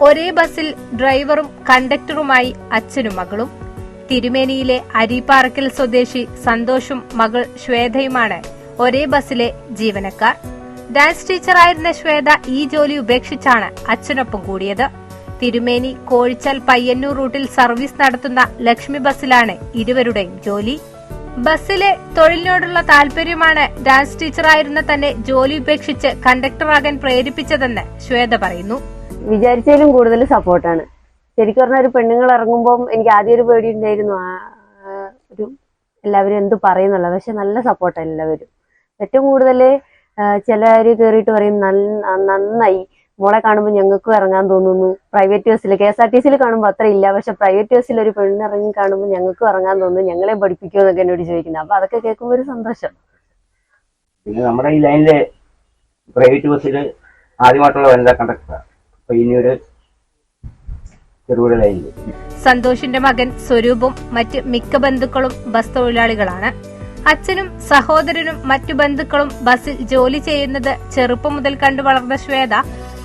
ഒരേ ബസ്സിൽ ഡ്രൈവറും കണ്ടക്ടറുമായി അച്ഛനും മകളും. തിരുമേനിയിലെ അരിപ്പാറക്കൽ സ്വദേശി സന്തോഷും മകൾ ശ്വേതയുമാണ് ഒരേ ബസ്സിലെ ജീവനക്കാർ. ഡാൻസ് ടീച്ചറായിരുന്ന ശ്വേത ഈ ജോലി ഉപേക്ഷിച്ചാണ് അച്ഛനൊപ്പം കൂടിയത്. തിരുമേനി കോഴിച്ചാൽ പയ്യന്നൂർ റൂട്ടിൽ സർവീസ് നടത്തുന്ന ലക്ഷ്മി ബസ്സിലാണ് ഇരുവരുടെയും ജോലി. ബസ്സിലെ തൊഴിലിനോടുള്ള താല്പര്യമാണ് ഡാൻസ് ടീച്ചറായിരുന്ന തന്നെ ജോലി ഉപേക്ഷിച്ച് കണ്ടക്ടറാകാൻ പ്രേരിപ്പിച്ചതെന്ന് ശ്വേത പറയുന്നു. വിചാരിച്ചതിലും കൂടുതൽ സപ്പോർട്ടാണ്. ശരിക്കും പറഞ്ഞാൽ ഒരു പെണ്ണുങ്ങൾ ഇറങ്ങുമ്പോൾ എനിക്ക് ആദ്യം ഒരു പേടി ഉണ്ടായിരുന്നു. ഒരു എല്ലാവരും എന്ത് പറയുന്നുള്ള പക്ഷെ നല്ല സപ്പോർട്ടാണ് എല്ലാവരും. ഏറ്റവും കൂടുതൽ ചിലർ കയറിയിട്ട് പറയും നന്നായി. മോളെ കാണുമ്പോൾ ഞങ്ങൾക്കും ഇറങ്ങാൻ തോന്നുന്നു. പ്രൈവറ്റ് ബസ്സിൽ കെ എസ് ആർ ടി സിയിൽ കാണുമ്പോൾ അത്ര ഇല്ല. പക്ഷെ പ്രൈവറ്റ് ബസ്സിൽ ഒരു പെണ്ണ് ഇറങ്ങി കാണുമ്പോൾ ഞങ്ങൾക്കും ഇറങ്ങാൻ തോന്നുന്നു. ഞങ്ങളെ പഠിപ്പിക്കുമോ എന്നൊക്കെ എന്നോട് ചോദിക്കുന്നത് അപ്പൊ അതൊക്കെ കേൾക്കുമ്പോൾ ഒരു സന്തോഷം. പിന്നെ നമ്മുടെ ഈ ലൈനിലെ പ്രൈവറ്റ് ബസ്സിൽ ആദ്യമായിട്ടുള്ള വനിതാ കണ്ടക്ടറാണ് ചെറുപുഴ ലൈനിൽ സന്തോഷിന്റെ മകൻ സ്വരൂപും മറ്റ് മിക്ക ബന്ധുക്കളും ബസ് തൊഴിലാളികളാണ്. അച്ഛനും സഹോദരനും മറ്റു ബന്ധുക്കളും ബസ്സിൽ ജോലി ചെയ്യുന്നത് ചെറുപ്പം മുതൽ കണ്ടു വളർന്ന ശ്വേത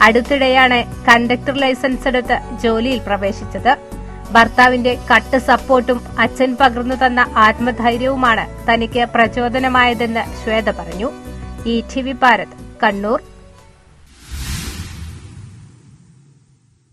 അടുത്തിടെയാണ് കണ്ടക്ടർ ലൈസൻസ് എടുത്ത് ജോലിയിൽ പ്രവേശിച്ചത്. ഭർത്താവിന്റെ കട്ട് സപ്പോർട്ടും അച്ഛൻ പകർന്നു തന്ന ആത്മധൈര്യവുമാണ് തനിക്ക് പ്രചോദനമായതെന്ന് ശ്വേത പറഞ്ഞു. E T V Bharat Kannur.